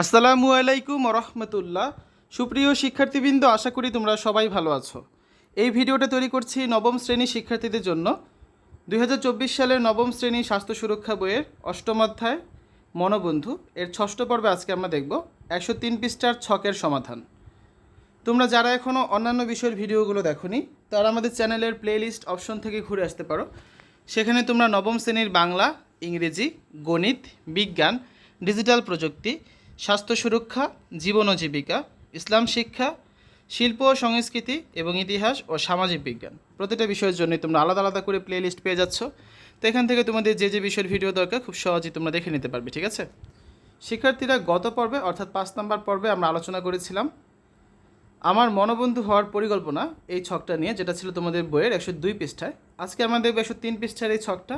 আসসালামু আলাইকুম রহমতুল্লাহ সুপ্রিয় শিক্ষার্থীবৃন্দ, আশা করি তোমরা সবাই ভালো আছো। এই ভিডিওটা তৈরি করছি নবম শ্রেণির শিক্ষার্থীদের জন্য। দু হাজার চব্বিশ সালের নবম শ্রেণি স্বাস্থ্য সুরক্ষা বইয়ের অষ্টম অধ্যায়, মনোবন্ধু। এর ষষ্ঠ পর্বে আজকে আমরা দেখব একশো তিন পৃষ্ঠার ছকের সমাধান। তোমরা যারা এখনও অন্যান্য বিষয়ের ভিডিওগুলো দেখোনি, তারা আমাদের চ্যানেলের প্লেলিস্ট অপশন থেকে ঘুরে আসতে পারো। সেখানে তোমরা নবম শ্রেণির বাংলা, ইংরেজি, গণিত, বিজ্ঞান ডিজিটাল প্রযুক্তি স্বাস্থ্য সুরক্ষা, জীবন ও জীবিকা, ইসলাম শিক্ষা, শিল্প ও সংস্কৃতি এবং ইতিহাস ও সামাজিক বিজ্ঞান। প্রতিটা বিষয়ের জন্য তোমরা আলাদা আলাদা করে প্লেলিস্ট পেয়ে যাচ্ছ। তো এখান থেকে তোমাদের যে যে বিষয়ের ভিডিও দরকার, খুব সহজেই তোমরা দেখে নিতে পারবে, ঠিক আছে? শিক্ষার্থীরা গত পর্বে, অর্থাৎ পাঁচ নম্বর পর্বে আমরা আলোচনা করেছিলাম। আমার মনোবন্ধু হওয়ার পরিকল্পনা এই ছকটা নিয়ে, যেটা ছিল তোমাদের বইয়ের একশো দুই পৃষ্ঠায়। আজকে আমরা দেখব একশো তিন পৃষ্ঠার এই ছকটা,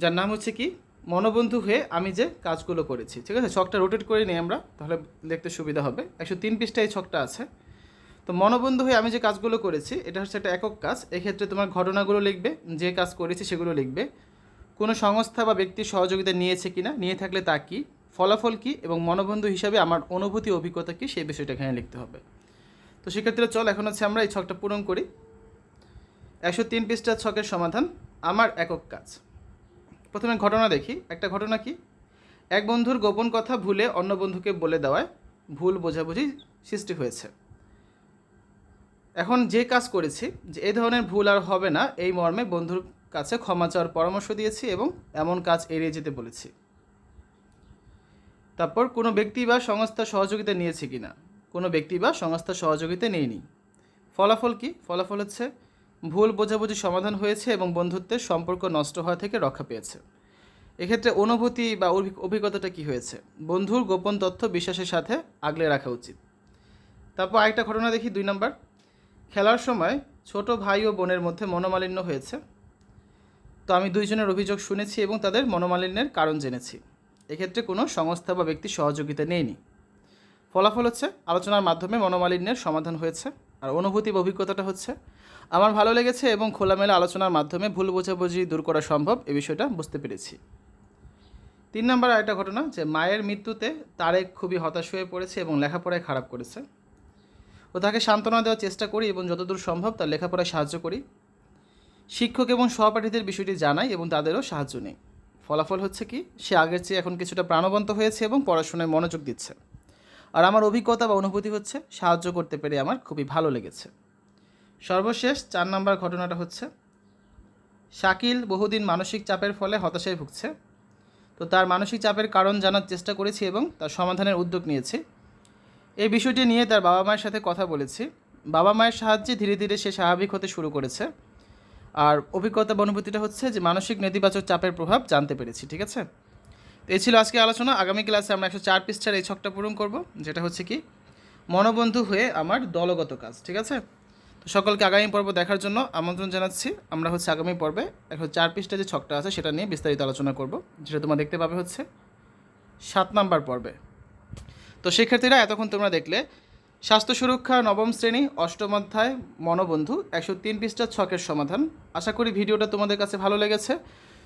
যার নাম হচ্ছে কি? মনোবন্ধু হয়ে আমি যে কাজগুলো করেছি, ঠিক আছে? ছকটা রোটেট করে নিই আমরা, তাহলে দেখতে সুবিধা হবে। একশো তিন পৃষ্ঠায় এই ছকটা আছে। তো মনোবন্ধু হয়ে আমি যে কাজগুলো করেছি, এটা হচ্ছে একটা একক কাজ। এক্ষেত্রে তোমার ঘটনাগুলো লিখবে, যে কাজ করেছি সেগুলো লিখবে। কোনো সংস্থা বা ব্যক্তির সহযোগিতা নিয়েছে কিনা, নিয়ে থাকলে তা কী, ফলাফল কী, এবং মনোবন্ধু হিসাবে আমার অনুভূতি, অভিজ্ঞতা কী, সেই বিষয়টা এখানে লিখতে হবে। তো সেক্ষেত্রে চল, এখন হচ্ছে আমরা এই ছকটা পূরণ করি। একশো তিন পৃষ্ঠার ছকের সমাধান, আমার একক কাজ। প্রথমে ঘটনা দেখি। একটা ঘটনা কি? এক বন্ধুর গোপন কথা ভুলে অন্য বন্ধুকে বলে দেওয়ায় ভুল বোঝাবুঝি সৃষ্টি হয়েছে। এখন যে কাজ করেছি, যে এই ধরনের ভুল আর হবে না, এই মর্মে বন্ধুর কাছে ক্ষমা চাওয়ার পরামর্শ দিয়েছি এবং এমন কাজ এড়িয়ে যেতে বলেছি। তারপর কোনো ব্যক্তি বা সংস্থা সহযোগিতা নিয়েছে কি না কোনো ব্যক্তি বা সংস্থা সহযোগিতা নেয়নি। ফলাফল কি? ফলাফল হচ্ছে ভুল বোঝাবুঝি সমাধান হয়েছে এবং বন্ধুত্বের সম্পর্ক নষ্ট হওয়া থেকে রক্ষা পেয়েছে। এক্ষেত্রে অনুভূতি বা অভি- অভিজ্ঞতাটা কি হয়েছে? বন্ধুর গোপন তথ্য বিশ্বাসের সাথে আগলে রাখা উচিত। তারপর আরেকটা ঘটনা দেখি, দুই নম্বর। খেলার সময় ছোট ভাই ও বোনের মধ্যে মনোমালিন্য হয়েছে। তো আমি দুইজনের অভিযোগ শুনেছি এবং তাদের মনোমালিন্যের কারণ জেনেছি। এক্ষেত্রে কোনো সংস্থা বা ব্যক্তির সহযোগিতা নেয়নি। ফলাফল হচ্ছে, আলোচনার মাধ্যমে মনোমালিন্যের সমাধান হয়েছে। আর অনুভূতি বা অভিজ্ঞতাটা হচ্ছে, আমার ভালো লেগেছে এবং খোলামেলা আলোচনার মাধ্যমে ভুল বোঝাবুঝি দূর করা সম্ভব এ বিষয়টা বুঝতে পেরেছি। তিন নম্বর আরেকটা ঘটনা যে মায়ের মৃত্যুতে তারেক খুবই হতাশ হয়ে পড়েছে এবং লেখাপড়ায় খারাপ করেছে। ও তাকে সান্ত্বনা দেওয়ার চেষ্টা করি এবং যতদূর সম্ভব তার লেখাপড়ায় সাহায্য করি। শিক্ষক এবং সহপাঠীদের বিষয়টি জানাই এবং তাদেরও সাহায্য নেই। ফলাফল হচ্ছে কি, সে আগের চেয়ে এখন কিছুটা প্রাণবন্ত হয়েছে এবং পড়াশোনায় মনোযোগ দিচ্ছে। আর আমার অভিজ্ঞতা বা অনুভূতি হচ্ছে সাহায্য করতে পেরে আমার খুবই ভালো লেগেছে। সর্বশেষ চার নম্বর ঘটনাটা হচ্ছে, শাকিল বহুদিন মানসিক চাপের ফলে হতাশায় ভুগছে। তো তার মানসিক চাপের কারণ জানার চেষ্টা করেছি এবং তার সমাধানের উদ্যোগ নিয়েছি। এই বিষয়টি নিয়ে তার বাবা মায়ের সাথে কথা বলেছি। বাবা মায়ের সাহায্যে ধীরে ধীরে সে স্বাভাবিক হতে শুরু করেছে। আর অভিজ্ঞতা অনুভূতিটা হচ্ছে যে মানসিক নেতিবাচক চাপের প্রভাব জানতে পেরেছি, ঠিক আছে? এই ছিল আজকে আলোচনা। আগামী ক্লাসে আমরা একশো চার পৃষ্ঠার এই ছকটা পূরণ করব, যেটা হচ্ছে কি, মনোবন্ধু হয়ে আমার দলগত কাজ, ঠিক আছে? তো সকলকে আগামী পর্ব দেখার জন্য আমন্ত্রণ জানাচ্ছি। আমরা হচ্ছে আগামী পর্বে একশো চার পৃষ্ঠা যে ছকটা আছে, সেটা নিয়ে বিস্তারিত আলোচনা করব, যেটা তোমরা দেখতে পাবে হচ্ছে সাত নাম্বার পর্বে। তো শিক্ষার্থীরা, এতক্ষণ তোমরা দেখলে, স্বাস্থ্য সুরক্ষা নবম শ্রেণি, অষ্টম অধ্যায়, মনোবন্ধু, একশো তিন পৃষ্ঠার ছকের সমাধান। আশা করি ভিডিওটা তোমাদের কাছে ভালো লেগেছে।